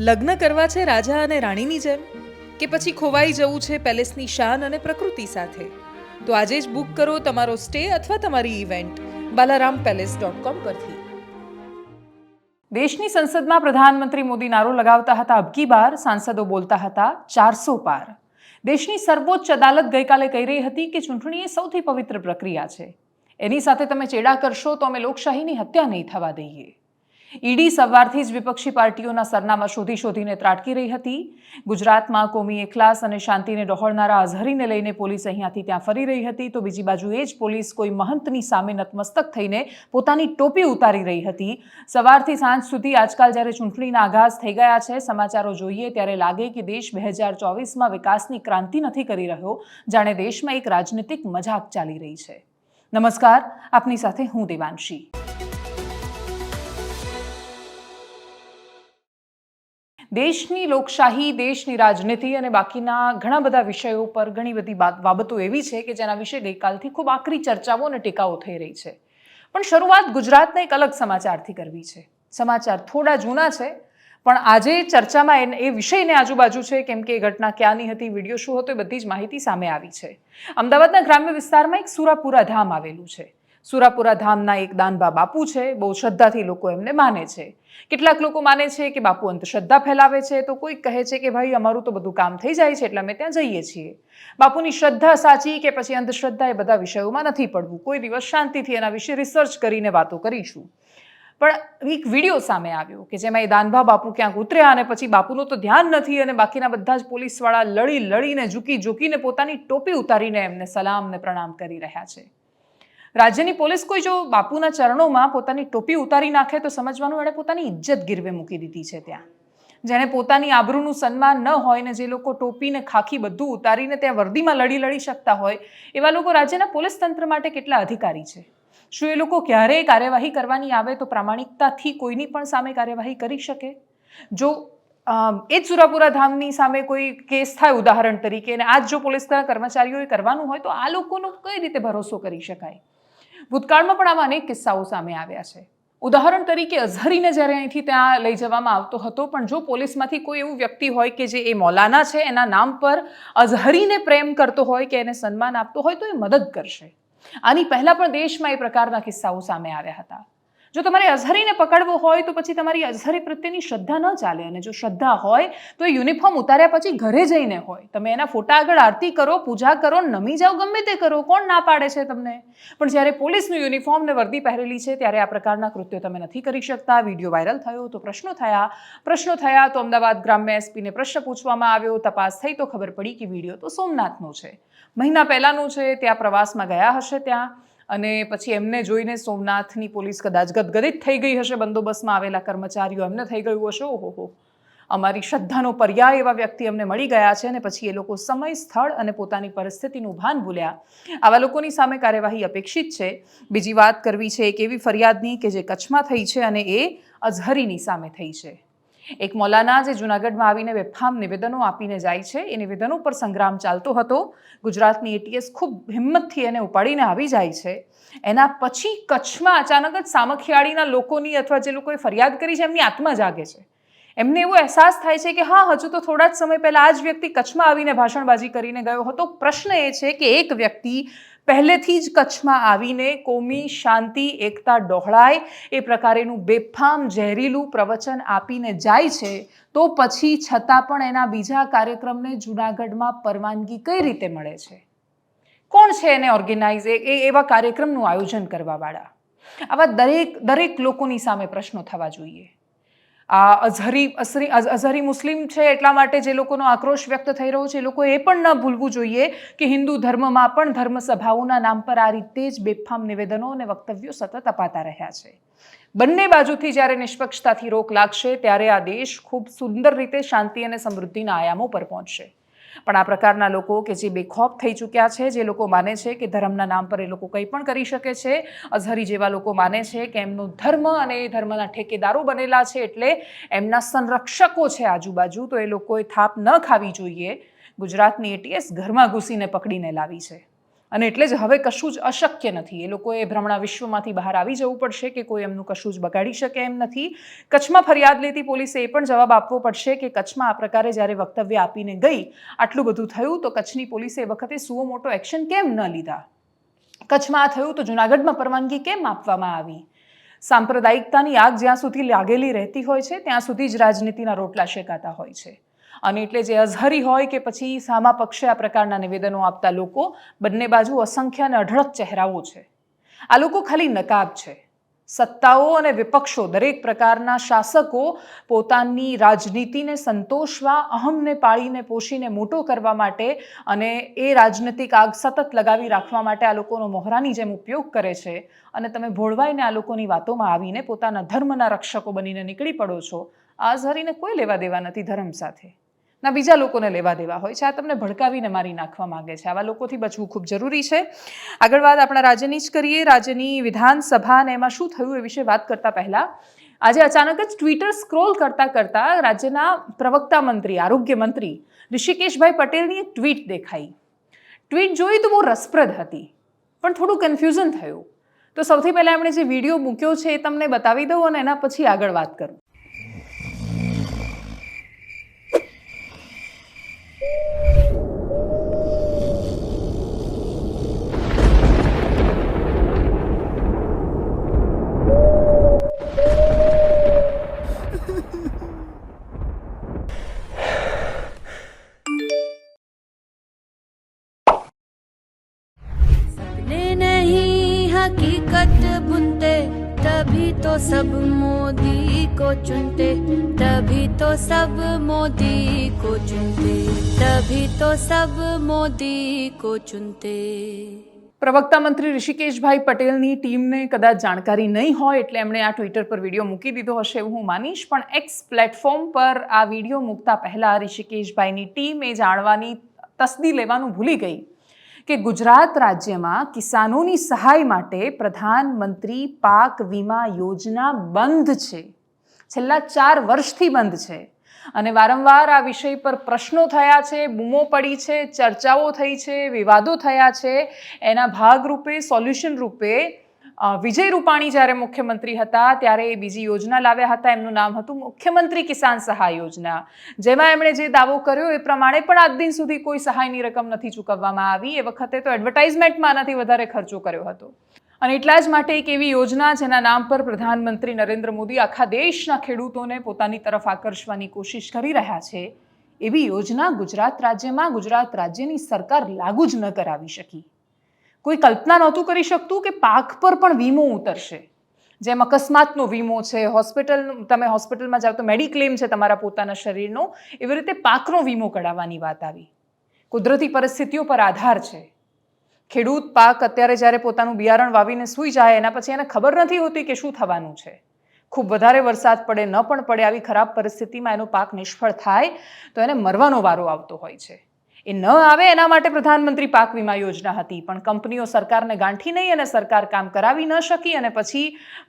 લગ્ન કરવા છે રાજા અને રાણીની જેમ? કે પછી ખોવાઈ જવું છે પેલેસની શાન અને પ્રકૃતિ સાથે? તો આજે જ બુક કરો તમારો સ્ટે અથવા તમારી event Balaram palace dot com પરથી. દેશની સંસદમાં પ્રધાનમંત્રી મોદી નારો લગાવતા હતા અબકી બાર, સાંસદો બોલતા હતા ચારસો પાર. દેશની સર્વોચ્ચ અદાલત ગઈકાલે કહી રહી હતી કે ચૂંટણી એ સૌથી પવિત્ર પ્રક્રિયા છે. એની સાથે તમે ચેડા કરશો તો અમે લોકશાહીની હત્યા નહીં થવા દઈએ. ઈડી સવારથી જ વિપક્ષી પાર્ટીઓના સરનામા શોધી શોધીને ત્રાટકી રહી હતી. ગુજરાતમાં કોમી એખલાસ અને શાંતિને ડહોળનારા અઝહરીને લઈને પોલીસ અહીંયાથી ત્યાં ફરી રહી હતી. તો બીજી બાજુ એ જ પોલીસ કોઈ મહંતની સામે નતમસ્તક થઈને પોતાની ટોપી ઉતારી રહી હતી. સવારથી સાંજ સુધી આજકાલ જ્યારે ચૂંટણીના આઘાસ થઈ ગયા છે, સમાચારો જોઈએ ત્યારે લાગે કે દેશ બે હજાર ચોવીસમાં વિકાસની ક્રાંતિ નથી કરી રહ્યો, જાણે દેશમાં એક રાજનીતિક મજાક ચાલી રહી છે. નમસ્કાર, આપની સાથે હું દેવાંશી. દેશની લોકશાહી, દેશની રાજનીતિ અને બાકીના ઘણા બધા વિષયો પર ઘણી બધી બાબતો એવી છે કે જેના વિશે ગઈકાલથી ખૂબ આકરી ચર્ચાઓ અને ટીકાઓ થઈ રહી છે. પણ શરૂઆત ગુજરાતના એક અલગ સમાચારથી કરવી છે. સમાચાર થોડા જૂના છે, પણ આજે ચર્ચામાં એ વિષયને આજુબાજુ છે, કેમ કે એ ઘટના ક્યાંની હતી, વીડિયો શું હતો, એ બધી જ માહિતી સામે આવી છે. અમદાવાદના ગ્રામ્ય વિસ્તારમાં એક સુરાપુરા ધામ આવેલું છે. સુરાપુરા ધામના એક દાનબા બાપુ છે. બહુ શ્રદ્ધાથી લોકો એમને માને છે. કેટલાક લોકો માને છે કે બાપુ અંધશ્રદ્ધા ફેલાવે છે. તો કોઈ કહે છે કે, ભાઈ, અમારું તો બધું કામ થઈ જાય છે, એટલે અમે ત્યાં જઈએ છીએ. બાપુની શ્રદ્ધા સાચી કે પછી અંધશ્રદ્ધા એ બધા વિષયોમાં નથી પડવું. કોઈ દિવસ શાંતિથી એના વિશે રિસર્ચ કરીને વાતો કરીશું. પણ એક વીડિયો સામે આવ્યો કે જેમાં એ દાનભા બાપુ ક્યાંક ઉતર્યા અને પછી બાપુનું તો ધ્યાન નથી અને બાકીના બધા જ પોલીસવાળા લડી લડીને ઝૂકી ઝૂકીને પોતાની ટોપી ઉતારીને એમને સલામ ને પ્રણામ કરી રહ્યા છે. રાજ્યની પોલીસ કોઈ જો બાપુના ચરણોમાં પોતાની ટોપી ઉતારી નાખે તો સમજવાનું એણે પોતાની ઇજ્જત ગીરવે મૂકી દીધી છે ત્યાં. જેને પોતાની આબરૂનું સન્માન ન હોય ને જે લોકો ટોપીને ખાખી બધું ઉતારીને ત્યાં વર્દીમાં લડી લડી શકતા હોય, એવા લોકો રાજ્યના પોલીસ તંત્ર માટે કેટલા અધિકારી છે? શું એ લોકો ક્યારેય કાર્યવાહી કરવાની આવે તો પ્રામાણિકતાથી કોઈની પણ સામે કાર્યવાહી કરી શકે? જો એ જ સુરાપુરા ધામની સામે કોઈ કેસ થાય ઉદાહરણ તરીકે અને આજ જો પોલીસના કર્મચારીઓએ કરવાનું હોય તો આ લોકોનો કઈ રીતે ભરોસો કરી શકાય? ભૂતકાળમાં પણ આવા અનેક કિસ્સાઓ સામે આવ્યા છે. ઉદાહરણ તરીકે અઝહરીને જ્યારે અહીંથી ત્યાં લઈ જવામાં આવતો હતો, પણ જો પોલીસમાંથી કોઈ એવું વ્યક્તિ હોય કે જે એ મૌલાના છે, એના નામ પર અઝહરીને પ્રેમ કરતો હોય કે એને સન્માન આપતો હોય તો એ મદદ કરશે. આની પહેલાં પણ દેશમાં એ પ્રકારના કિસ્સાઓ સામે આવ્યા હતા. જો તમારે અઝહરીને પકડવો હોય તો પછી તમારી અઝહરી પ્રત્યેની શ્રદ્ધા ન ચાલે અને જો શ્રદ્ધા હોય તો એ યુનિફોર્મ ઉતાર્યા પછી ઘરે જઈને હોય. તમે એના ફોટા આગળ આરતી કરો, પૂજા કરો, નમી જાઓ, ગમે તે કરો, કોણ ના પાડે છે તમને? પણ જ્યારે પોલીસનું યુનિફોર્મ ને વર્દી પહેરેલી છે ત્યારે આ પ્રકારના કૃત્યો તમે નથી કરી શકતા. વીડિયો વાયરલ થયો તો પ્રશ્નો થયા. પ્રશ્નો થયા તો અમદાવાદ ગ્રામ્ય એસપીને પ્રશ્ન પૂછવામાં આવ્યો. તપાસ થઈ તો ખબર પડી કે વીડિયો તો સોમનાથનો છે. મહિના પહેલાંનું છે, ત્યાં પ્રવાસમાં ગયા હશે ત્યાં. અને પછી એમને જોઈને સોમનાથની પોલીસ કદાચ ગદગદિત થઈ ગઈ હશે, બંદોબસ્તમાં આવેલા કર્મચારીઓ, એમને થઈ ગયું હશે? ઓહો અમારી શ્રદ્ધાનો પર્યાય એવા વ્યક્તિ અમને મળી ગયા છે અને પછી એ લોકો સમય, સ્થળ અને પોતાની પરિસ્થિતિનું ભાન ભૂલ્યા. આવા લોકોની સામે કાર્યવાહી અપેક્ષિત છે. બીજી વાત કરવી છે એક એવી ફરિયાદની કે જે કચ્છમાં થઈ છે અને એ અઝહરીની સામે થઈ છે. એક મૌલાના જે જૂનાગઢમાં આવીને બેફામ નિવેદનો આપીને જાય છે, એ નિવેદનો પર સંગ્રામ ચાલતો હતો. ગુજરાતની એટીએસ ખૂબ હિંમતથી એને ઉપાડીને આવી જાય છે. એના પછી કચ્છમાં અચાનક જ સામખિયાળીના લોકોની અથવા જે લોકોએ ફરિયાદ કરી છે, એમની આત્મા જાગે છે. એમને એવો અહેસાસ થાય છે કે હા, હજુ તો થોડા જ સમય પહેલાં આ જ વ્યક્તિ કચ્છમાં આવીને ભાષણબાજી કરીને ગયો હતો. પ્રશ્ન એ છે કે એક વ્યક્તિ પહેલેથી જ કચ્છમાં આવીને કોમી, શાંતિ, એકતા ડહોળાય, એ પ્રકારેનું બેફામ ઝેરીલું પ્રવચન આપીને જાય છે, તો પછી છતાં પણ એના બીજા કાર્યક્રમને જૂનાગઢમાં પરવાનગી કઈ રીતે મળે છે? કોણ છે એને ઓર્ગેનાઇઝ એ એવા કાર્યક્રમનું આયોજન કરવાવાળા? આવા દરેક દરેક લોકોની સામે પ્રશ્નો થવા જોઈએ. અઝહરી, અસરી, અઝ- અઝહરી મુસ્લિમ છે એટલા માટે જે લોકોનો આક્રોશ વ્યક્ત થઈ રહ્યો છે, એ લોકો એ પણ ન ભૂલવું જોઈએ કે હિન્દુ ધર્મમાં પણ ધર્મ સભાઓના નામ પર આ રીતે જ બેફામ નિવેદનો અને વક્તવ્યો સતત અપાતા રહ્યા છે. બંને બાજુથી જ્યારે નિષ્પક્ષતાથી રોક લાગશે, ત્યારે આ દેશ ખૂબ સુંદર રીતે શાંતિ અને સમૃદ્ધિના આયામો પર પહોંચશે. પણ આ પ્રકારના લોકો કે જે બેખોફ થઈ ચૂક્યા છે, જે લોકો માને છે કે ધર્મના નામ પર એ લોકો કંઈ પણ કરી શકે છે, અઝહરી જેવા લોકો માને છે કે એમનો ધર્મ અને એ ધર્મના ઠેકેદારો બનેલા છે એટલે એમના સંરક્ષકો છે આજુબાજુ, તો એ લોકોએ થાપ ન ખાવી જોઈએ. ગુજરાતની એટીએસ ઘરમાં ઘૂસીને પકડીને લાવી છે. અને એટલે જ હવે કશું જ અશક્ય નથી. એ લોકોએ ભ્રમણા વિશ્વમાંથી બહાર આવી જવું પડશે કે કોઈ એમનું કશું જ બગાડી શકે એમ નથી. કચ્છમાં ફરિયાદ લેતી પોલીસે એ પણ જવાબ આપવો પડશે કે કચ્છમાં આ પ્રકારે જ્યારે વક્તવ્ય આપીને ગઈ આટલું બધું થયું તો કચ્છની પોલીસે એ વખતે સુઓ મોટો એક્શન કેમ ન લીધા? કચ્છમાં આ થયું તો જુનાગઢમાં પરવાનગી કેમ આપવામાં આવી? સાંપ્રદાયિકતાની આગ જ્યાં સુધી લાગેલી રહેતી હોય છે, ત્યાં સુધી જ રાજનીતિના રોટલા શેકાતા હોય છે. અને એટલે જે અઝહરી હોય કે પછી સામા પક્ષે આ પ્રકારના નિવેદનો આપતા લોકો, બંને બાજુ અસંખ્ય અને અઢળક ચહેરાઓ છે. આ લોકો ખાલી નકાબ છે. સત્તાઓ અને વિપક્ષો દરેક પ્રકારના શાસકો પોતાની રાજનીતિને સંતોષવા, અહમને પાળીને પોષીને મોટો કરવા માટે અને એ રાજનીતિક આગ સતત લગાવી રાખવા માટે આ લોકોનો મોહરાની જેમ ઉપયોગ કરે છે. અને તમે ભોળવાઈને આ લોકોની વાતોમાં આવીને પોતાના ધર્મના રક્ષકો બનીને નીકળી પડો છો. આ ઝરીને કોઈ લેવા દેવા નથી ધર્મ સાથે. ના, બીજા લોકોને લેવા દેવા હોય છે. આ તમને ભડકાવીને મારી નાખવા માંગે છે. આવા લોકોથી બચવું ખૂબ જરૂરી છે. આગળ વાત આપણા રાજ્યની જ કરીએ. રાજ્યની વિધાનસભા અને એમાં શું થયું એ વિશે વાત કરતા પહેલા, આજે અચાનક જ ટ્વિટર સ્ક્રોલ કરતા કરતા રાજ્યના પ્રવક્તા મંત્રી, આરોગ્ય મંત્રી ઋષિકેશભાઈ પટેલની એક ટ્વીટ દેખાઈ. ટ્વીટ જોઈ તો બહુ રસપ્રદ હતી, પણ થોડું કન્ફ્યુઝન થયું. તો સૌથી પહેલાં એમણે જે વીડિયો મૂક્યો છે એ તમને બતાવી દઉં અને એના પછી આગળ વાત કરું. Música सब मोदी को चुनते પ્રવક્તા મંત્રી ઋષિકેશભાઈ પટેલની ટીમને કદાચ જાણકારી નહીં હોય એટલે એમણે આ ટ્વિટર પર વિડીયો મૂકી દીધો હશે એવું હું માનીશ પણ એક્સ પ્લેટફોર્મ પર આ વિડીયો મૂકતા પહેલા ઋષિકેશભાઈની ટીમ એ જાણવાની તસદી લેવાનું ભૂલી ગઈ કે ગુજરાત રાજ્યમાં કિસાનોની સહાય માટે પ્રધાનમંત્રી પાક વીમા યોજના બંધ છે છેલ્લા ચાર વર્ષથી બંધ છે અને વારંવાર આ વિષય પર પ્રશ્નો થયા છે, બૂમો પડી છે, ચર્ચાઓ થઈ છે, વિવાદો થયા છે. એના ભાગરૂપે, સોલ્યુશન રૂપે વિજય રૂપાણી જ્યારે મુખ્યમંત્રી હતા, ત્યારે એ બીજી યોજના લાવ્યા હતા. એમનું નામ હતું મુખ્યમંત્રી કિસાન સહાય યોજના. જેમાં એમણે જે દાવો કર્યો એ પ્રમાણે પણ આજ દિન સુધી કોઈ સહાયની રકમ નથી ચૂકવવામાં આવી. એ વખતે તો એડવર્ટાઇઝમેન્ટમાં આનાથી વધારે ખર્ચો કર્યો હતો. અને એટલા જ માટે એક એવી યોજના જેના નામ પર પ્રધાનમંત્રી નરેન્દ્ર મોદી આખા દેશના ખેડૂતોને પોતાની તરફ આકર્ષવાની કોશિશ કરી રહ્યા છે, એવી યોજના ગુજરાત રાજ્યમાં ગુજરાત રાજ્યની સરકાર લાગુ જ ન કરાવી શકી. કોઈ કલ્પના નહોતું કરી શકતું કે પાક પર પણ વીમો ઉતરશે. જેમ અકસ્માતનો વીમો છે, હોસ્પિટલ, તમે હોસ્પિટલમાં જાઓ તો મેડિક્લેમ છે તમારા પોતાના શરીરનો, એવી રીતે પાકનો વીમો કઢાવવાની વાત આવી. કુદરતી પરિસ્થિતિઓ પર આધાર છે. ખેડૂત પાક અત્યારે જ્યારે પોતાનું બિયારણ વાવીને સૂઈ જાય, એના પછી એને ખબર નથી હોતી કે શું થવાનું છે. ખૂબ વધારે વરસાદ પડે, ન પણ પડે, આવી ખરાબ પરિસ્થિતિમાં એનો પાક નિષ્ફળ થાય, તો એને મરવાનો વારો આવતો હોય છે. એ ન આવે એના માટે પ્રધાનમંત્રી પાક વીમા યોજના હતી. પણ કંપનીઓ સરકારને ગાંઠી નહીં અને સરકાર કામ કરાવી ન શકી અને પછી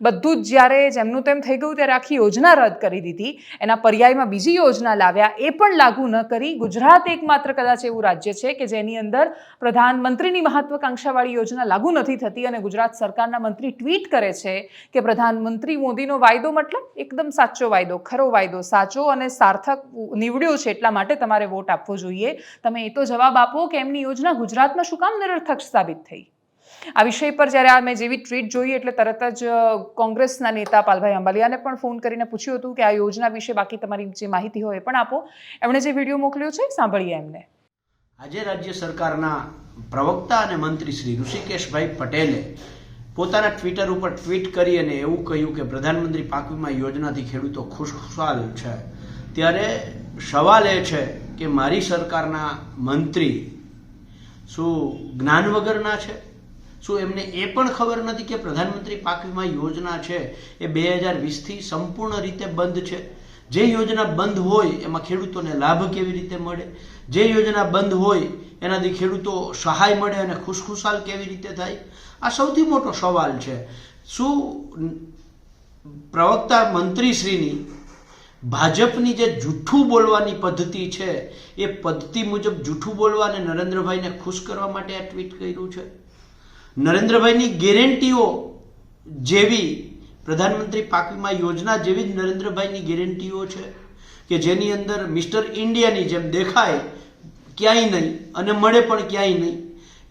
બધું જ જ્યારે જેમનું તેમ થઈ ગયું ત્યારે આખી યોજના રદ કરી દીધી. એના પર્યાયમાં બીજી યોજના લાવ્યા. એ પણ લાગુ ન કરી. ગુજરાત એકમાત્ર કદાચ એવું રાજ્ય છે કે જેની અંદર પ્રધાનમંત્રીની મહત્વકાંક્ષાવાળી યોજના લાગુ નથી થતી અને ગુજરાત સરકારના મંત્રી ટ્વીટ કરે છે કે પ્રધાનમંત્રી મોદીનો વાયદો મતલબ એકદમ સાચો વાયદો, ખરો વાયદો, સાચો અને સાર્થક નીવડ્યો છે એટલા માટે તમારે વોટ આપવો જોઈએ. તમે તો જવાબ આપો કે એમની યોજના ગુજરાતમાં શું કામ નિરર્થક સાબિત થઈ? આ વિષય પર જ્યારે આ મેં જેવી ટ્વીટ જોઈ એટલે તરત જ કોંગ્રેસના નેતા પાલભાઈ અંબાલિયાને પણ ફોન કરીને પૂછ્યું હતું કે આ યોજના વિશે બાકી તમારી જે માહિતી હોય એ પણ આપો. એમણે જે વીડિયો મોકલ્યો છે, સાંભળીએ એમને. આજે રાજ્ય સરકારના પ્રવક્તા અને મંત્રી શ્રી ઋષિકેશભાઈ પટેલે પોતાના ટ્વિટર ઉપર ટ્વીટ કરી અને એવું કહ્યું કે પ્રધાનમંત્રી પાક વીમા યોજનાથી ખેડૂતો ખુશખુશાલ છે. ત્યારે સવાલ એ છે કે મારી સરકારના મંત્રી શું જ્ઞાન વગરના છે? શું એમને એ પણ ખબર નથી કે પ્રધાનમંત્રી પાક વીમા યોજના છે? એ બે હજાર વીસથી સંપૂર્ણ રીતે બંધ છે. જે યોજના બંધ હોય, એમાં ખેડૂતોને લાભ કેવી રીતે મળે? જે યોજના બંધ હોય, એનાથી ખેડૂતો સહાય મળે અને ખુશખુશાલ કેવી રીતે થાય? આ સૌથી મોટો સવાલ છે. શું પ્રવક્તા મંત્રીશ્રીની ભાજપની જે જૂઠું બોલવાની પદ્ધતિ છે, એ પદ્ધતિ મુજબ જૂઠું બોલવા અને નરેન્દ્રભાઈને ખુશ કરવા માટે આ ટ્વીટ કર્યું છે. નરેન્દ્રભાઈની ગેરંટીઓ જેવી, પ્રધાનમંત્રી પાક વીમા યોજના જેવી જ નરેન્દ્રભાઈની ગેરંટીઓ છે કે જેની અંદર મિસ્ટર ઇન્ડિયાની જેમ દેખાય ક્યાંય નહીં અને મળે પણ ક્યાંય નહીં.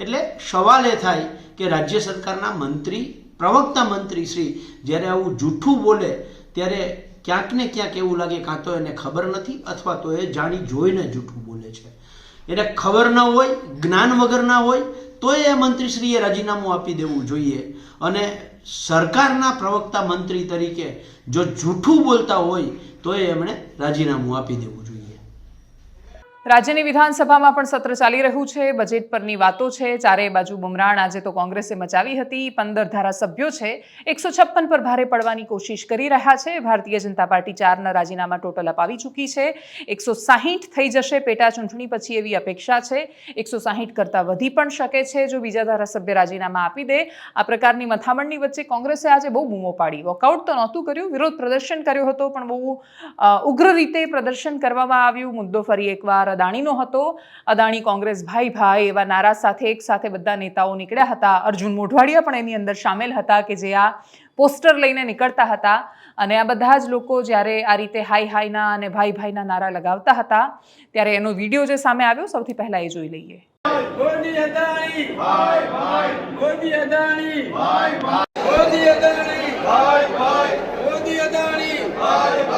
એટલે સવાલ એ થાય કે રાજ્ય સરકારના મંત્રી, પ્રવક્તા મંત્રી શ્રી જ્યારે આવું જૂઠું બોલે, ત્યારે ક્યાંક ને ક્યાંક એવું લાગે કાં તો એને ખબર નથી અથવા તો એ જાણી જોઈને જૂઠું બોલે છે. એને ખબર ન હોય, જ્ઞાન વગર ના હોય તો એ મંત્રીશ્રીએ રાજીનામું આપી દેવું જોઈએ. અને સરકારના પ્રવક્તા મંત્રી તરીકે જો જૂઠું બોલતા હોય તો એમણે રાજીનામું આપી દેવું જોઈએ. રાજ્યની વિધાનસભામાં પણ સત્ર ચાલી રહ્યું છે. બજેટ પરની વાતો છે. ચારેય બાજુ બુમરાણ આજે તો કોંગ્રેસે મચાવી હતી. પંદર ધારાસભ્યો છે. એકસો છપ્પન પર ભારે પડવાની કોશિશ કરી રહ્યા છે. ભારતીય જનતા પાર્ટી ચારના રાજીનામા ટોટલ અપાવી ચૂકી છે. એકસો સાહીઠ થઈ જશે પેટા ચૂંટણી પછી એવી અપેક્ષા છે. એકસો સાહીઠ કરતાં વધી પણ શકે છે. જો બીજા ધારાસભ્ય રાજીનામા આપી દે, આ પ્રકારની મથામણની વચ્ચે કોંગ્રેસે આજે બહુ બૂમો પાડી. વોકઆઉટ તો નહોતું કર્યું. વિરોધ પ્રદર્શન કર્યો હતો, પણ બહુ ઉગ્ર રીતે પ્રદર્શન કરવામાં આવ્યું. મુદ્દો ફરી એકવાર અદાણીનો હતો. અદાણી કોંગ્રેસ ભાઈ ભાઈ એવા નારા સાથે એક સાથે બધા નેતાઓ નીકળ્યા હતા. અર્જુન મોઢવાડિયા પણ એની અંદર સામેલ હતા કે જે આ પોસ્ટર લઈને નીકળતા હતા. અને આ બધા જ લોકો જ્યારે આ રીતે હાઈ હાઈના અને ભાઈ ભાઈના નારા લગાવતા હતા ત્યારે એનો વીડિયો જે સામે આવ્યો સૌથી પહેલા એ જોઈ લઈએ. મોદી અદાણી.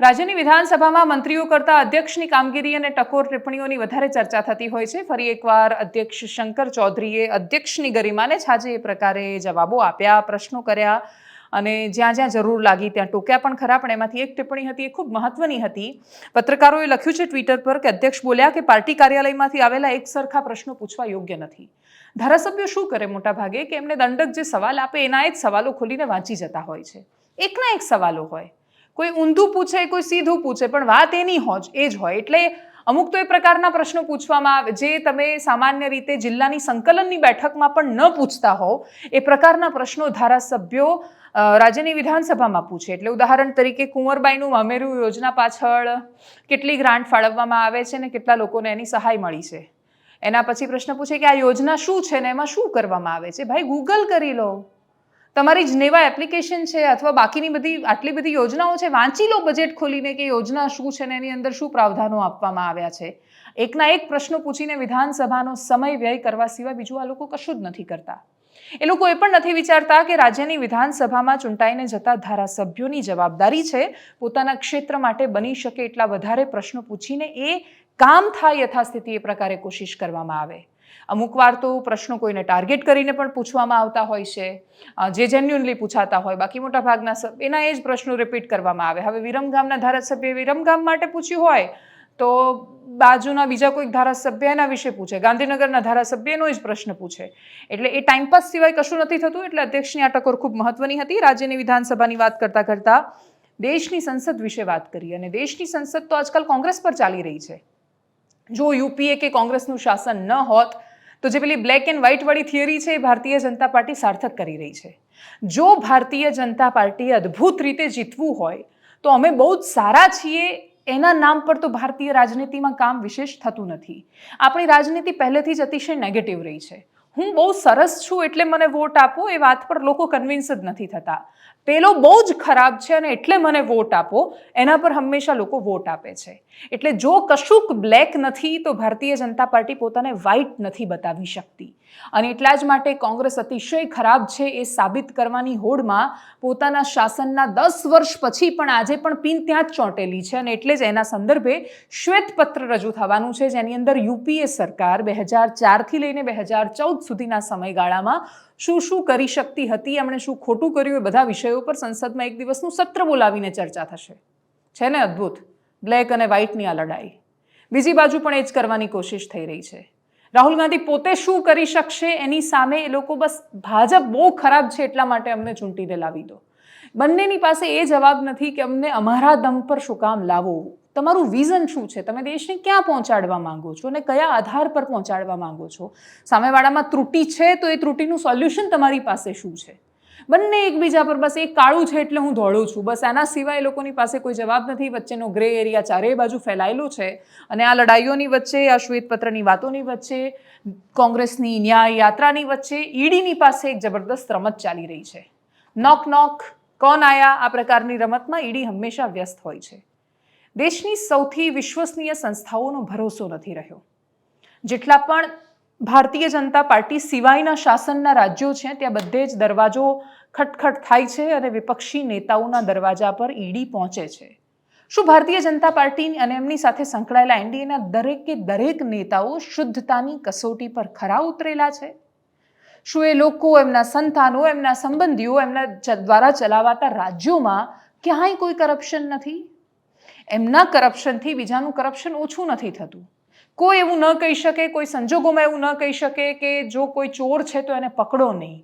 રાજ્યની વિધાનસભામાં મંત્રીઓ કરતા અધ્યક્ષની કામગીરી અને ટકોર ટિપ્પણીઓની વધારે ચર્ચા થતી હોય છે. ફરી એકવાર અધ્યક્ષ શંકર ચૌધરીએ અધ્યક્ષની ગરિમાને છાજે એ પ્રકારે જવાબો આપ્યા, પ્રશ્નો કર્યા. અને જ્યાં જ્યાં જરૂર લાગી ત્યાં ટોક્યા પણ ખરા, પણ એમાંથી એક ટિપ્પણી હતી, એ ખૂબ મહત્વની હતી. પત્રકારોએ લખ્યું છે ટ્વિટર પર કે અધ્યક્ષ બોલ્યા કે પાર્ટી કાર્યાલયમાંથી આવેલા એક સરખા પ્રશ્નો પૂછવા યોગ્ય નથી. ધારાસભ્યો શું કરે મોટા ભાગે? કે એમને દંડક જે સવાલ આપે, એના જ સવાલો ખોલીને વાંચી જતા હોય છે. એકના એક સવાલો હોય. કોઈ ઊંધું પૂછે, કોઈ સીધું પૂછે, પણ વાત એની હોજ, એ જ હોય. એટલે અમુક તો એ પ્રકારના પ્રશ્નો પૂછવામાં આવે. જે તમે સામાન્ય રીતે જિલ્લાની સંકલનની બેઠકમાં પણ ન પૂછતા હોવ, એ પ્રકારના પ્રશ્નો ધારાસભ્યો રાજ્યની વિધાનસભામાં પૂછે એટલે ઉદાહરણ તરીકે કુંવરબાઈનું મામેરું યોજના પાછળ કેટલી ગ્રાન્ટ ફાળવવામાં આવે છે ને કેટલા લોકોને એની સહાય મળી છે? એના પછી પ્રશ્ન પૂછે કે આ યોજના શું છે ને એમાં શું કરવામાં આવે છે? ભાઈ ગૂગલ કરી લો. તમારી જનેવા એપ્લિકેશન છે અથવા બાકીની બધી, આટલી બધી યોજનાઓ છે, વાંચી લો બજેટ ખોલીને કે યોજના શું છે ને એની અંદર શું પ્રાવધાનો આપવામાં આવ્યા છે. એકના એક પ્રશ્નો પૂછીને વિધાનસભાનો સમય વ્યય કરવા સિવાય બીજું આ લોકો કશું જ નથી કરતા. એ લોકો એ પણ નથી વિચારતા કે રાજ્યની વિધાનસભામાં ચૂંટાઈને જતા ધારાસભ્યોની જવાબદારી છે પોતાના ક્ષેત્ર માટે બની શકે એટલા વધારે પ્રશ્નો પૂછીને એ કામ થાય યથાસ્થિતિ એ પ્રકારે કોશિશ કરવામાં આવે. અમુક વાર તો પ્રશ્નો કોઈને ટાર્ગેટ કરીને પણ પૂછવામાં આવતા હોય છે. જે જેન્યુનલી પૂછાતા હોય, બાકી મોટા ભાગના સ- એના એ જ પ્રશ્નો રિપીટ કરવામાં આવે. હવે વિરમગામના ધારાસભ્ય વિરમગામ માટે પૂછ્યું હોય તો બાજુના બીજા કોઈક ધારાસભ્ય એના વિશે પૂછે. ગાંધીનગરના ધારાસભ્યનો જ પ્રશ્ન પૂછે. એટલે એ ટાઈમપાસ સિવાય કશું નથી થતું, એટલે અધ્યક્ષની આ ટકોર ખૂબ મહત્વની હતી. રાજ્યની વિધાનસભાની વાત કરતા કરતા દેશની સંસદ વિશે વાત કરી. અને દેશની સંસદ તો આજકાલ કોંગ્રેસ પર ચાલી રહી છે. જો યુપીએ કે કોંગ્રેસનું શાસન ન હોત, તો જે પેલી બ્લેક એન્ડ વ્હાઇટ વાળી થિયરી છે એ ભારતીય જનતા પાર્ટી સાર્થક કરી રહી છે. જો ભારતીય જનતા પાર્ટીએ અદ્ભુત રીતે જીતવું હોય, તો અમે બહુ જ સારા છીએ એના નામ પર તો ભારતીય રાજનીતિમાં કામ વિશેષ થતું નથી. આપણી રાજનીતિ પહેલેથી જ અતિશય નેગેટિવ રહી છે. હું બહુ સરસ છું એટલે મને વોટ આપો, એ વાત પર લોકો કન્વિન્સ જ નથી થતા. પેલો બહુ જ ખરાબ છે અને એટલે મને વોટ આપો, એના પર હંમેશા લોકો વોટ આપે છે. એટલે જો કશુંક બ્લેક નથી, તો ભારતીય જનતા પાર્ટી પોતાને વ્હાઇટ નથી બતાવી શકતી. અને એટલા જ માટે કોંગ્રેસ અતિશય ખરાબ છે એ સાબિત કરવાની હોડમાં પોતાના શાસનના દસ વર્ષ પછી પણ આજે પણ પિન ત્યાં જ ચોંટેલી છે અને એટલે જ એના સંદર્ભે શ્વેતપત્ર રજૂ થવાનું છે. જેની અંદર યુપીએ સરકાર બે હજાર ચારથી લઈને બે હજાર ચૌદ સુધીના સમયગાળામાં શું શું કરી શકતી હતી, એમણે શું ખોટું કર્યું એ બધા વિષયો પર સંસદમાં એક દિવસનું સત્ર બોલાવીને ચર્ચા થશે. છે ને અદ્ભુત? બ્લેક અને વ્હાઇટની આ લડાઈ. બીજી બાજુ પણ એ જ કરવાની કોશિશ થઈ રહી છે. રાહુલ ગાંધી પોતે શું કરી શકશે એની સામે એ લોકો બસ ભાજપ બહુ ખરાબ છે એટલા માટે અમને ચૂંટીને લાવી દો. બંનેની પાસે એ જવાબ નથી કે અમને અમારા દમ પર શું કામ લાવો તમારું વિઝન શું છે? તમે દેશને ક્યાં પહોંચાડવા માંગો છો અને કયા આધાર પર પહોંચાડવા માંગો છો? સામેવાળામાં ત્રુટિ છે તો એ ત્રુટિનું સોલ્યુશન તમારી પાસે શું છે? બંને એકબીજા પર બસ એક કાળું છે એટલે હું ધોળું છું. બસ આના સિવાય લોકોની પાસે કોઈ જવાબ નથી. વચ્ચેનો ગ્રે એરિયા ચારેય બાજુ ફેલાયેલો છે અને આ લડાઈઓની વચ્ચે, આ શ્વેતપત્રની વાતોની વચ્ચે, કોંગ્રેસની ન્યાય યાત્રાની વચ્ચે, ઈડીની પાસે એક જબરદસ્ત રમત ચાલી રહી છે. નોક નોક કોણ આયા? આ પ્રકારની રમતમાં ઈડી હંમેશા વ્યસ્ત હોય છે. દેશની સૌથી વિશ્વસનીય સંસ્થાઓનો ભરોસો નથી રહ્યો. જેટલા પણ ભારતીય જનતા પાર્ટી સિવાયના શાસનના રાજ્યો છે, ત્યાં બધે જ દરવાજો ખટખટ થાય છે અને વિપક્ષી નેતાઓના દરવાજા પર ઈડી પહોંચે છે. શું ભારતીય જનતા પાર્ટી અને એમની સાથે સંકળાયેલા એનડીએના દરેકે દરેક નેતાઓ શુદ્ધતાની કસોટી પર ખરા ઉતરેલા છે? શું એ લોકો એમના સંતાનો, એમના સંબંધીઓ, એમના દ્વારા ચલાવાતા રાજ્યોમાં ક્યાંય કોઈ કરપ્શન નથી? એમના કરપ્શનથી બીજાનું કરપ્શન ઓછું નથી થતું. કોઈ એવું ન કહી શકે, કોઈ સંજોગોમાં એવું ન કહી શકે કે જો કોઈ ચોર છે તો એને પકડો નહીં.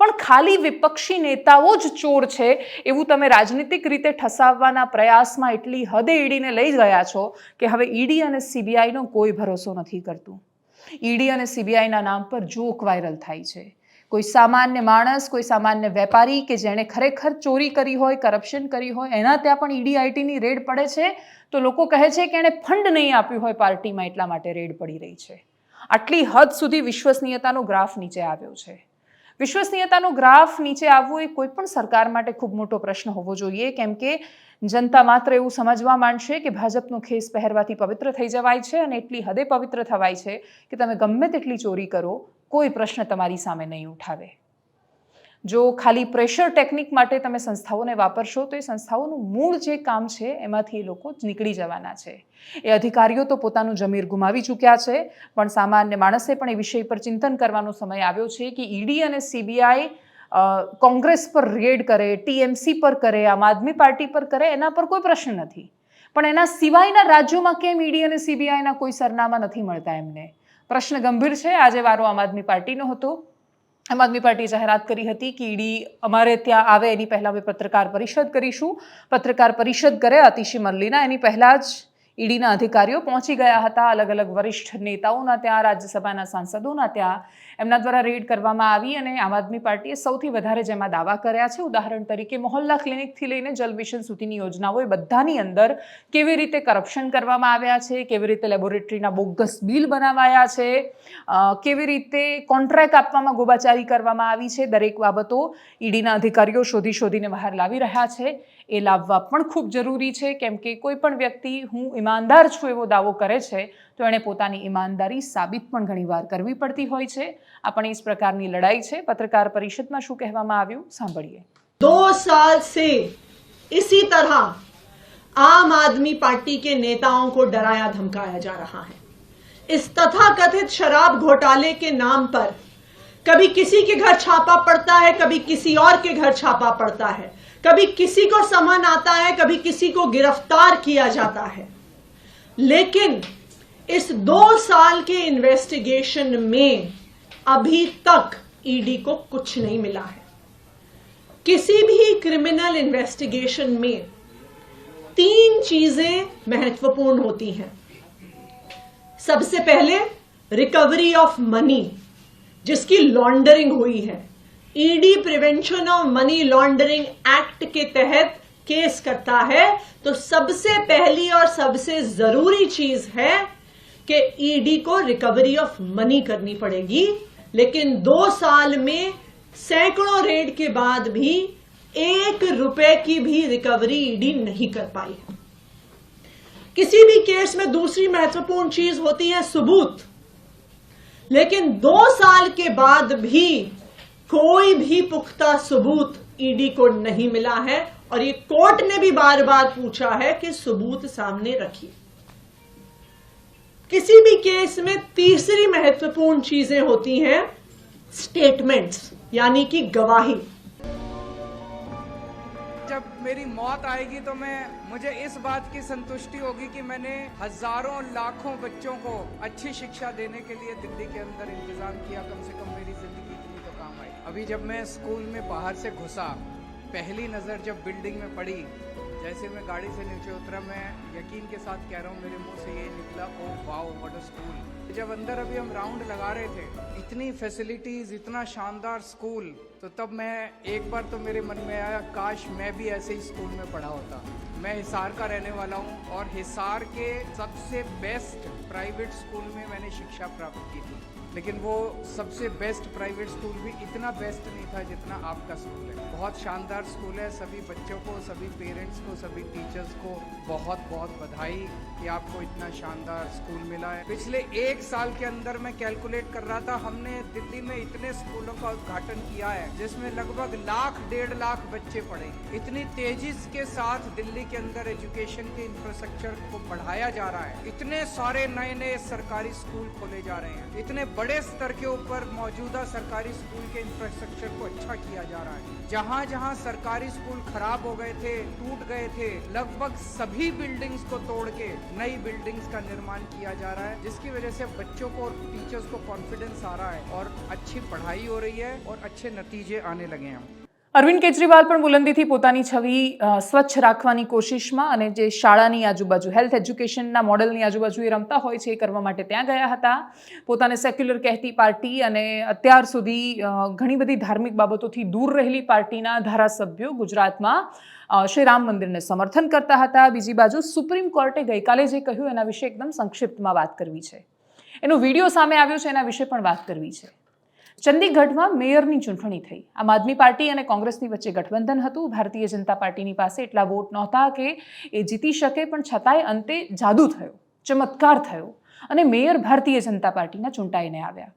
પણ ખાલી વિપક્ષી નેતાઓ જ ચોર છે, એવું તમે રાજનીતિક રીતે ઠસાવવાના પ્રયાસમાં એટલી હદે ઈડીને લઈ ગયા છો કે હવે ઈડી અને સીબીઆઈનો કોઈ ભરોસો નથી કરતું. ઈડી અને સીબીઆઈના નામ પર જોક વાયરલ થાય છે. કોઈ સામાન્ય માણસ, કોઈ સામાન્ય વેપારી કે જેણે ખરેખર ચોરી કરી હોય, કરપ્શન કરી હોય, એના ત્યાં પણ ઈડીઆઈટીની રેડ પડે છે. તો લોકો કહે છે કે એણે ફંડ નહીં આપ્યું હોય પાર્ટીમાં, એટલા માટે રેડ પડી રહી છે. આટલી હદ સુધી વિશ્વસનીયતાનો ગ્રાફ નીચે આવ્યો છે. વિશ્વસનીયતાનો ગ્રાફ નીચે આવવો એ કોઈ પણ સરકાર માટે ખૂબ મોટો પ્રશ્ન હોવો જોઈએ, કેમ કે જનતા માત્ર એવું સમજવા માંડશે કે ભાજપનો ખેસ પહેરવાથી પવિત્ર થઈ જવાય છે અને એટલી હદે પવિત્ર થવાય છે કે તમે ગમે તેટલી ચોરી કરો કોઈ પ્રશ્ન તમારી સામે નહીં ઉઠાવે. જો ખાલી પ્રેશર ટેકનિક માટે તમે સંસ્થાઓને વાપરશો, તો એ સંસ્થાઓનું મૂળ જે કામ છે, એમાંથી એ લોકો નીકળી જવાના છે. એ અધિકારીઓ તો પોતાનું જમીર ગુમાવી ચૂક્યા છે, પણ સામાન્ય માણસે પણ એ વિષય પર ચિંતન કરવાનો સમય આવ્યો છે કે ઈડી અને સીબીઆઈ કોંગ્રેસ પર રેડ કરે ટીએમસી પર કરે, આમ આદમી પાર્ટી પર કરે, એના પર કોઈ પ્રશ્ન નથી. પણ એના સિવાયના રાજ્યોમાં કેમ ઈડી અને સીબીઆઈના કોઈ સરનામા નથી મળતા એમને? પ્રશ્ન ગંભીર છે. આજે વારો આમ આદમી પાર્ટીનો હતો. આમ આદમી પાર્ટીએ જાહેરાત કરી હતી કે ઈડી અમારે ત્યાં આવે એની પહેલાં અમે પત્રકાર પરિષદ કરીશું. પત્રકાર પરિષદ કરે અતિશી મલ્લીના. એની પહેલાં જ ઈડીના અધિકારીઓ પહોંચી ગયા હતા. અલગ અલગ વરિષ્ઠ નેતાઓના ત્યાં, રાજ્યસભાના સાંસદોના ત્યાં. એમના દ્વારા રેડ કરવામાં આવી અને આમ આદમી પાર્ટીએ સૌથી વધારે જેમાં દાવા કર્યા છે. ઉદાહરણ તરીકે, મોહલ્લા ક્લિનિકથી લઈને જલ મિશન સુધીની યોજનાઓ એ બધાની અંદર કેવી રીતે કરપ્શન કરવામાં આવ્યા છે? કેવી રીતે લેબોરેટરીના બોગસ બિલ બનાવાયા છે? કેવી રીતે કોન્ટ્રાક્ટ આપવામાં ગોબાચારી કરવામાં આવી છે? દરેક બાબતો ઈડીના અધિકારીઓ શોધી શોધીને બહાર લાવી રહ્યા છે. એ લાવવા પણ ખૂબ જરૂરી છે કેમ કે કોઈ પણ વ્યક્તિ હું ઈમાનદાર છું એવો દાવો કરે છે તો એણે પોતાની ઈમાનદારી સાબિત પણ ઘણીવાર કરવી પડતી હોય છે આ પણ ਇਸ પ્રકારની લડાઈ છે પત્રકાર પરિષદમાં શું કહેવામાં આવ્યું સાંભળીએ दो साल से इसी तरह आम आदमी पार्टी के नेताओं को डराया धमकाया जा रहा है इस तथाकथित शराब घोटाले के नाम पर कभी किसी के घर छापा पड़ता है कभी किसी और के घर छापा पड़ता है कभी किसी को समन आता है, कभी किसी को गिरफ़्तार किया जाता है। लेकिन इस दो साल के इन्वेस्टिगेशन में अभी तक ईडी को कुछ नहीं मिला है। किसी भी क्रिमिनल इन्वेस्टिगेशन में तीन चीज़ें महत्वपूर्ण होती हैं। सबसे पहले रिकवरी ऑफ़ मनी जिसकी लॉन्डरिंग हुई है। ED prevention of money laundering act के तहत केस करता है। तो सबसे पहली और सबसे ज़रूरी चीज़ है कि ईडी को रिकवरी ऑफ़ मनी करनी पड़ेगी। लेकिन दो साल में सैकड़ों रेड के बाद भी एक रुपए की भी रिकवरी ईडी नहीं कर पाई किसी भी केस में दूसरी महत्वपूर्ण चीज़ होती है सबूत। लेकिन दो साल के बाद भी कोई भी पुख्ता सबूत ईडी को नहीं मिला है और ये कोर्ट ने भी बार बार पूछा है कि सबूत सामने रखिए। किसी भी केस में तीसरी महत्वपूर्ण चीज़ें होती हैं स्टेटमेंट्स यानी कि गवाही। जब मेरी मौत आएगी तो मैं, मुझे इस बात की संतुष्टि होगी कि मैंने हज़ारों लाखों बच्चों को अच्छी शिक्षा देने के लिए दिल्ली के अंदर इंतज़ाम किया, कम से कम अभी जब मैं स्कूल में बाहर से घुसा, पहली नज़र जब बिल्डिंग में पड़ी, जैसे मैं गाड़ी से नीचे उतरा, मैं यकीन के साथ कह रहा हूँ, मेरे मुँह से ये निकला, oh wow what a school जब अंदर अभी हम राउंड लगा रहे थे, इतनी फैसिलिटीज़ इतना शानदार स्कूल तो तब मैं एक बार तो मेरे मन में आया, काश मैं भी ऐसे ही स्कूल में पढ़ा होता। मैं हिसार का रहने वाला हूँ और हिसार के सबसे बेस्ट प्राइवेट स्कूल में मैंने शिक्षा प्राप्त की थी। लेकिन वो सबसे बेस्ट प्राइवेट स्कूल भी इतना बेस्ट नहीं था जितना आपका स्कूल है। बहुत शानदार स्कूल है। सभी बच्चों को, सभी पेरेंट्स को, सभी टीचर्स को बहुत बहुत बधाई कि आपको इतना शानदार स्कूल मिला है। पिछले एक साल के अंदर मैं कैलकुलेट कर रहा था, हमने दिल्ली में इतने स्कूलों का उद्घाटन किया है, जिसमें लगभग लाख, डेढ़ लाख बच्चे पढ़े। इतनी तेज़ी के साथ दिल्ली के अंदर एजुकेशन के इंफ्रास्ट्रक्चर को बढ़ाया जा रहा है। इतने सारे नए नए सरकारी स्कूल खोले जा रहे हैं। इतने बड़े स्तर के ऊपर मौजूदा सरकारी स्कूल के इंफ्रास्ट्रक्चर को अच्छा किया जा रहा है। जहाँ जहाँ सरकारी स्कूल खराब हो गए थे, टूट गए थे, लगभग सभी बिल्डिंग्स को तोड़ के नई बिल्डिंग्स का निर्माण किया जा रहा है, जिसकी वजह से बच्चों को और टीचर्स को कॉन्फिडेंस आ रहा है और अच्छी पढ़ाई हो रही है और अच्छे नतीजे आने लगे हैं। અરવિંદ કેજરીવાલ પણ બુલંદીથી પોતાની છબી સ્વચ્છ રાખવાની કોશિશમાં અને જે શાળાની આજુબાજુ હેલ્થ એજ્યુકેશનના મોડલની આજુબાજુ એ રમતા હોય છે એ કરવા માટે ત્યાં ગયા હતા. પોતાને સેક્યુલર કહેતી પાર્ટી અને અત્યાર સુધી ઘણી બધી ધાર્મિક બાબતોથી દૂર રહેલી પાર્ટીના ધારાસભ્યો ગુજરાતમાં શ્રી રામ મંદિરને સમર્થન કરતા હતા. બીજી બાજુ સુપ્રીમ કોર્ટે ગઈકાલે જે કહ્યું એના વિશે એકદમ સંક્ષિપ્તમાં વાત કરવી છે. એનો વીડિયો સામે આવ્યો છે, એના વિશે પણ વાત કરવી છે. ચંદીગઢમાં મેયરની ચૂંટણી થઈ. આમ આદમી પાર્ટી અને કોંગ્રેસની વચ્ચે ગઠબંધન હતું. ભારતીય જનતા પાર્ટીની પાસે એટલા વોટ નહોતા કે એ જીતી શકે, પણ છતાંય અંતે જાદુ થયો, ચમત્કાર થયો અને મેયર ભારતીય જનતા પાર્ટીના ચૂંટાઈને આવ્યા.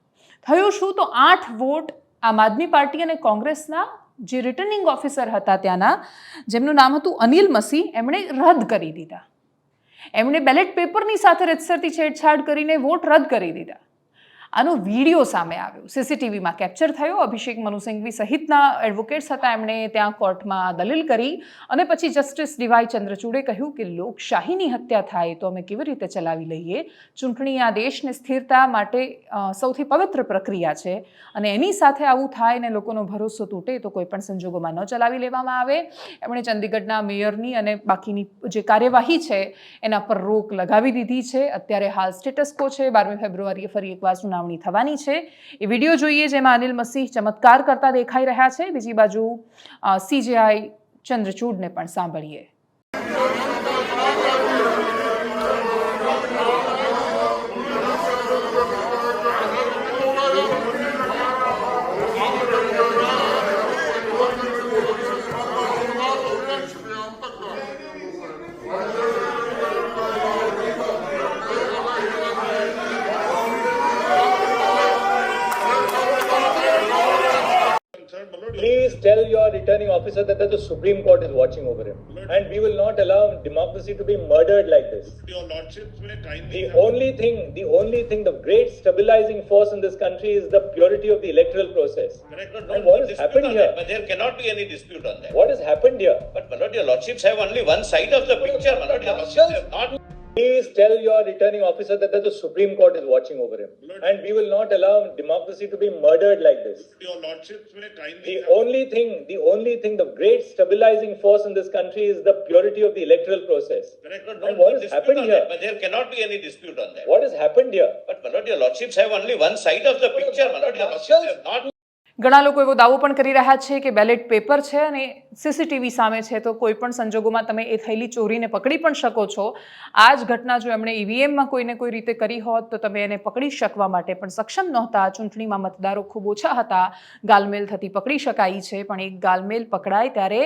થયું શું? તો આઠ વોટ આમ આદમી પાર્ટી અને કોંગ્રેસના જે રિટર્નિંગ ઓફિસર હતા ત્યાંના, જેમનું નામ હતું અનિલ મસી, એમણે રદ કરી દીધા. એમણે બેલેટ પેપરની સાથે રીતસરથી છેડછાડ કરીને વોટ રદ કરી દીધા. આનો વીડિયો સામે આવ્યો. સીસીટીવીમાં કેપ્ચર થયો. અભિષેક મનુ સિંઘવી સહિતના એડવોકેટ્સ હતા. એમણે ત્યાં કોર્ટમાં દલીલ કરી અને પછી જસ્ટિસ ડીવાય ચંદ્રચૂડે કહ્યું કે લોકશાહીની હત્યા થાય તો અમે કેવી રીતે ચલાવી લઈએ? ચૂંટણી આ દેશને સ્થિરતા માટે સૌથી પવિત્ર પ્રક્રિયા છે અને એની સાથે આવું થાય ને લોકોનો ભરોસો તૂટે તો કોઈ પણ સંજોગોમાં ન ચલાવી લેવામાં આવે. એમણે ચંદીગઢના મેયરની અને બાકીની જે કાર્યવાહી છે એના પર રોક લગાવી દીધી છે. અત્યારે હાલ સ્ટેટસ કો છે. બારમી ફેબ્રુઆરીએ ફરી એકવાર સુનાવણી થવાની છે. એ વીડિયો જોઈએ જેમાં અનિલ મસીહ ચમત્કાર કરતા દેખાઈ રહ્યા છે. બીજી બાજુ સીજેઆઈ ચંદ્રચૂડને પણ સાંભળીએ. Returning officer that the Supreme Court is watching over him. And we will not allow democracy to be murdered like this. Your lordships may kindly. The only thing, the only thing, the great stabilizing force in this country is the purity of the electoral process. Correct, no, And what has happened here? that, But there cannot be any dispute on that. What has happened here? But my lord, your lordships have only one side of the picture, my lord, your lordships have not. Please tell your returning officer that the Supreme Court is watching over him. And we will not allow democracy to be murdered like this. Your lordships may kindly. The only thing, the only thing, the great stabilizing force in this country is the purity of the electoral process. Correct, no And what has happened here? that, But there cannot be any dispute on that. What has happened here? But my lord, your lordships have only one side of the picture, my lord, your lordships have not. ઘણા લોકો એવો દાવો પણ કરી રહ્યા છે કે ballot paper છે અને સીસીટીવી સામે છે, તો કોઈ પણ સંજોગોમાં તમે એ થયેલી ચોરીને પકડી પણ શકો છો. આ જ ઘટના જો એમણે ઈવીએમમાં કોઈને કોઈ રીતે કરી હોત, તો તમે એને પકડી શકવા માટે પણ સક્ષમ નહોતા. ચૂંટણીમાં મતદારો ખૂબ ઓછા હતા. ગાલમેલ થતી પકડી શકાય છે, પણ એક ગાલમેલ પકડાય ત્યારે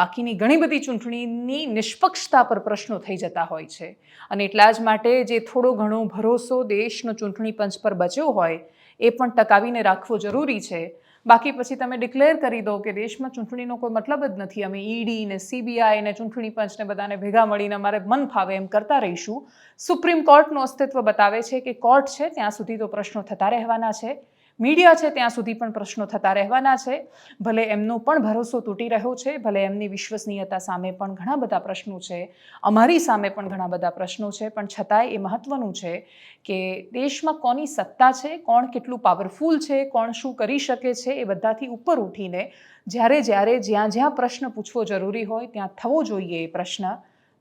બાકીની ઘણી બધી ચૂંટણીની નિષ્પક્ષતા પર પ્રશ્નો થઈ જતા હોય છે. અને એટલા જ માટે જે થોડો ઘણો ભરોસો દેશનો ચૂંટણી પંચ પર બચ્યો હોય, એ પણ ટકાવીને રાખવો જરૂરી છે. બાકી પછી તમે ડિક્લેર કરી દો કે દેશમાં ચૂંટણીનો કોઈ મતલબ જ નથી. અમે ઈડી ને સીબીઆઈ ને ચૂંટણી પંચને બધાને ભેગા મળીને અમારે મન ફાવે એમ કરતા રહીશું. સુપ્રીમ કોર્ટનું અસ્તિત્વ બતાવે છે કે કોર્ટ છે, ત્યાં સુધી તો પ્રશ્નો થતા રહેવાના છે. મીડિયા છે, ત્યાં સુધી પણ પ્રશ્નો થતા રહેવાના છે. ભલે એમનો પણ ભરોસો તૂટી રહ્યો છે, ભલે એમની વિશ્વસનીયતા સામે પણ ઘણા બધા પ્રશ્નો છે. અમારી સામે પણ ઘણા બધા પ્રશ્નો છે, પણ છતાંય એ મહત્વનું છે કે દેશમાં કોની સત્તા છે, કોણ કેટલું પાવરફુલ છે, કોણ શું કરી શકે છે, એ બધાથી ઉપર ઉઠીને જ્યારે જ્યારે જ્યાં જ્યાં પ્રશ્ન પૂછવો જરૂરી હોય, ત્યાં થવો જોઈએ એ પ્રશ્ન.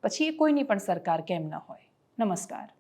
પછી એ કોઈની પણ સરકાર કેમ ન હોય. નમસ્કાર.